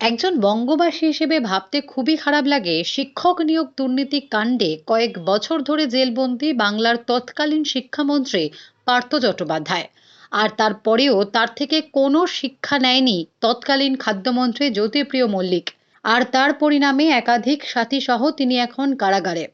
একজন বঙ্গবাসী হিসেবে ভাবতে খুবই খারাপ লাগে। শিক্ষক নিয়োগ দুর্নীতি কাণ্ডে কয়েক বছর ধরে জেলবন্দি বাংলার তৎকালীন শিক্ষামন্ত্রী পার্থ চট্টোপাধ্যায়। আর তারপরেও তার থেকে কোনো শিক্ষা নেয়নি তৎকালীন খাদ্যমন্ত্রী জ্যোতিপ্রিয় মল্লিক। আর তার পরিণামে একাধিক সাথীসহ তিনি এখন কারাগারে।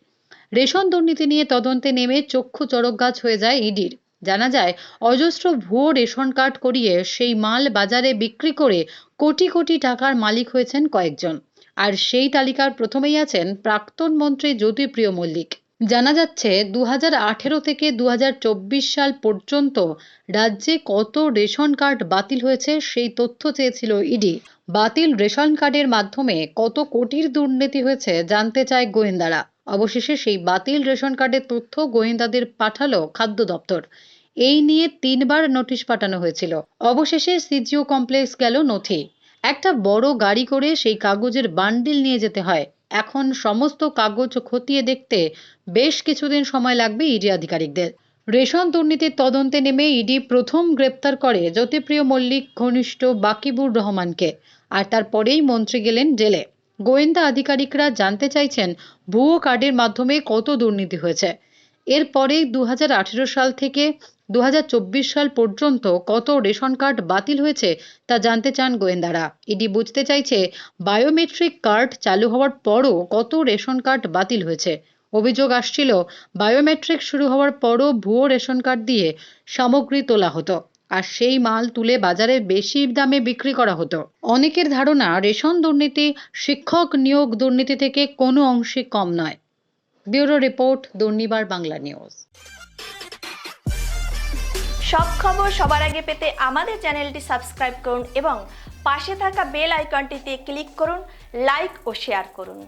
রেশন দুর্নীতি নিয়ে তদন্তে নেমে চক্ষু চড়ক গাছ হয়ে যায় ইডির। জানা যায়, অজস্র ভুয়ো রেশন কার্ড করিয়ে সেই মাল বাজারে বিক্রি করে কোটি কোটি টাকার মালিক হয়েছেন কয়েকজন। আর সেই তালিকার প্রথমেই আছেন প্রাক্তন মন্ত্রী জ্যোতিপ্রিয় মল্লিক। জানা যাচ্ছে দু হাজার আঠেরো থেকে দু হাজার চব্বিশ সাল পর্যন্ত রাজ্যে কত রেশন কার্ড বাতিল হয়েছে সেই তথ্য চেয়েছিল ইডি। বাতিল রেশন কার্ডের মাধ্যমে কত কোটির দুর্নীতি হয়েছে জানতে চায় গোয়েন্দারা। অবশেষে সেই বাতিল রেশন কার্ডের তথ্য গোয়েন্দাদের পাঠালো খাদ্য দপ্তর। এই নিয়ে তিনবার নোটিশ পাঠানো হয়েছিল। অবশেষে সিজিও কমপ্লেক্স গেল নথি। একটা বড় গাড়ি করে সেই কাগজের বান্ডিল নিয়ে যেতে হয়। এখন সমস্ত কাগজ খতিয়ে দেখতে বেশ কিছুদিন সময় লাগবে ইডি আধিকারিকদের। রেশন দুর্নীতির তদন্তে নেমে ইডি প্রথম গ্রেপ্তার করে জ্যোতিপ্রিয় মল্লিক, ঘনিষ্ঠ বাকিবুর রহমানকে। আর তারপরেই মন্ত্রী গেলেন জেলে। গোয়েন্দা আধিকারিকরা জানতে চাইছেন ভুয়ো কার্ডের মাধ্যমে কত দুর্নীতি হয়েছে। এরপরেই দু হাজার আঠারো সাল থেকে দু হাজার চব্বিশ সাল পর্যন্ত কত রেশন কার্ড বাতিল হয়েছে তা জানতে চান গোয়েন্দারা। ইডি বুঝতে চাইছে বায়োমেট্রিক কার্ড চালু হওয়ার পরও কত রেশন কার্ড বাতিল হয়েছে। অভিযোগ আসছিল, বায়োমেট্রিক শুরু হওয়ার পরও ভুয়ো রেশন কার্ড দিয়ে সামগ্রী তোলা হতো। আর সেই মাল তুলে বাজারে বেশি দামে বিক্রি করা হতো। অনেকের ধারণা, রেশন দুর্নীতি, শিক্ষক নিয়োগ দুর্নীতি থেকে কোনো অংশে কম নয়। Bureau report, Durnibar Bangla news. সব খবর সবার আগে পেতে আমাদের চ্যানেলটি সাবস্ক্রাইব করুন এবং পাশে থাকা বেল আইকনটিতে ক্লিক করুন, লাইক ও শেয়ার করুন।